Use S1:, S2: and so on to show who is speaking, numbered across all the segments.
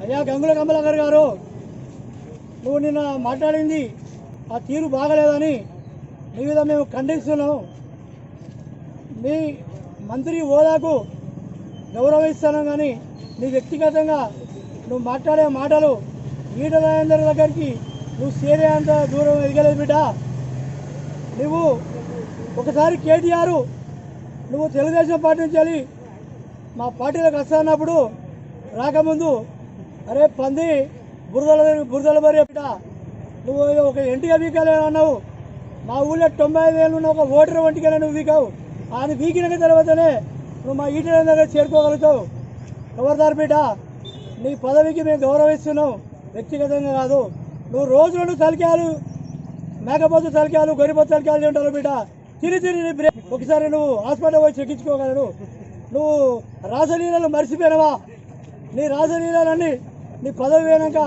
S1: అయ్యా గంగుల కమలాకర్ గారు నువ్వు నిన్న మాట్లాడింది ఆ తీరు బాగలేదని నీ మీద మేము ఖండిస్తున్నాం మీ మంత్రి హోదాకు గౌరవిస్తాను కానీ నీ వ్యక్తిగతంగా నువ్వు మాట్లాడే మాటలు ఈట రాజేందర్ దగ్గరికి నువ్వు చేరే అంత దూరం ఎదగలేదు బిడ్డ. నువ్వు ఒకసారి కేటీఆర్ నువ్వు తెలుగుదేశం పార్టీ నుంచి వెళ్ళి మా పార్టీలోకి వస్తున్నప్పుడు రాకముందు అరే పంది బురదల బురదల బరి బిడ్డ. నువ్వు ఒక ఎంటిగా వీకాలే అన్నావు? మా ఊళ్ళో తొంభై ఐదు ఏళ్ళు ఉన్న ఒక ఓటర్ వంటికనే నువ్వు వీకావు. అది వీకిన తర్వాతనే నువ్వు మా ఈటల దగ్గర చేరుకోగలుగుతావు. ఖబర్దార్ బిడ్డ? నీ పదవికి మేము గౌరవిస్తున్నాం. వ్యక్తిగతంగా కాదు. నువ్వు రోజు రెండు తలకాయలు మేకపోతు తలకాయలు గొరిపోతు తలకాయలు ఉంటావు బిడ్డ. తిరి తిరిగి బ్రేక్ ఒకసారి నువ్వు హాస్పిటల్ పోయి చెక్కించుకోగలరు నువ్వు రాసలీలలు మర్చిపోయినవా? నీ రాసలీలలన్నీ నీ పదవి పోయినాక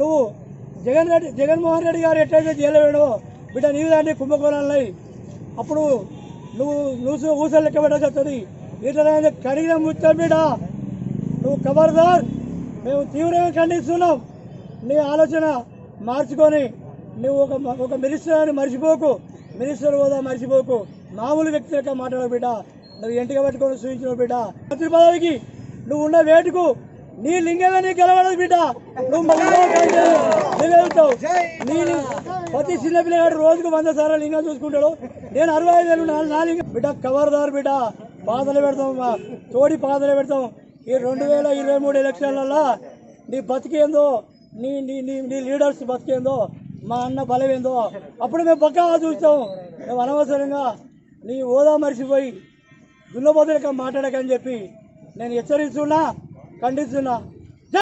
S1: నువ్వు జగన్ రెడ్డి జగన్మోహన్ రెడ్డి గారు ఎట్లయితే జైలు బిడ్డ నీ దాన్ని కుంభకోణాలున్నాయి అప్పుడు నువ్వు నువ్వు ఊసలు లెక్క పెట్టగలుగుతుంది ఇట్లా కడిగిన ముచ్చం బిడ్డ నువ్వు ఖబర్దార్ మేము తీవ్రంగా ఖండిస్తున్నాం. నీ ఆలోచన మార్చుకొని నువ్వు ఒక ఒక మినిస్టర్ అని మర్చిపోకు. మినిస్టర్ హోదా మర్చిపోకు. మామూలు వ్యక్తి లెక్క మాట్లాడ బిడ్డ. నువ్వు ఎంటిగా పెట్టుకొని సూచించిన బిడ్డ. మంత్రి పదవికి నువ్వు ఉన్న వేటుకు నీ లింగమే గెలవడదు బిడ్డ. నువ్వు మళ్ళీ నీ ప్రతి చిన్న పిల్లగాడు రోజుకు వంద సార్లు లింగం చూసుకుంటాడు. నేను అరవై ఐదు వేలు నా- నా లింగం బిడ్డ కవర్దారు బిడ్డ. పాదలు పెడతాం మా తోడి పాదలు పెడతాం. ఈ రెండు వేల ఇరవై మూడు ఎలక్షన్లలో నీ బతికేందో నీ నీ నీ నీ లీడర్స్ బతికేందో మా అన్న బలమేందో అప్పుడు మేము పక్కా చూస్తాం. మేము అనవసరంగా నీ హోదా మర్చిపోయి దున్నపోతులక మాట్లాడకని చెప్పి నేను హెచ్చరిస్తున్నా. ఖండిస్తున్నా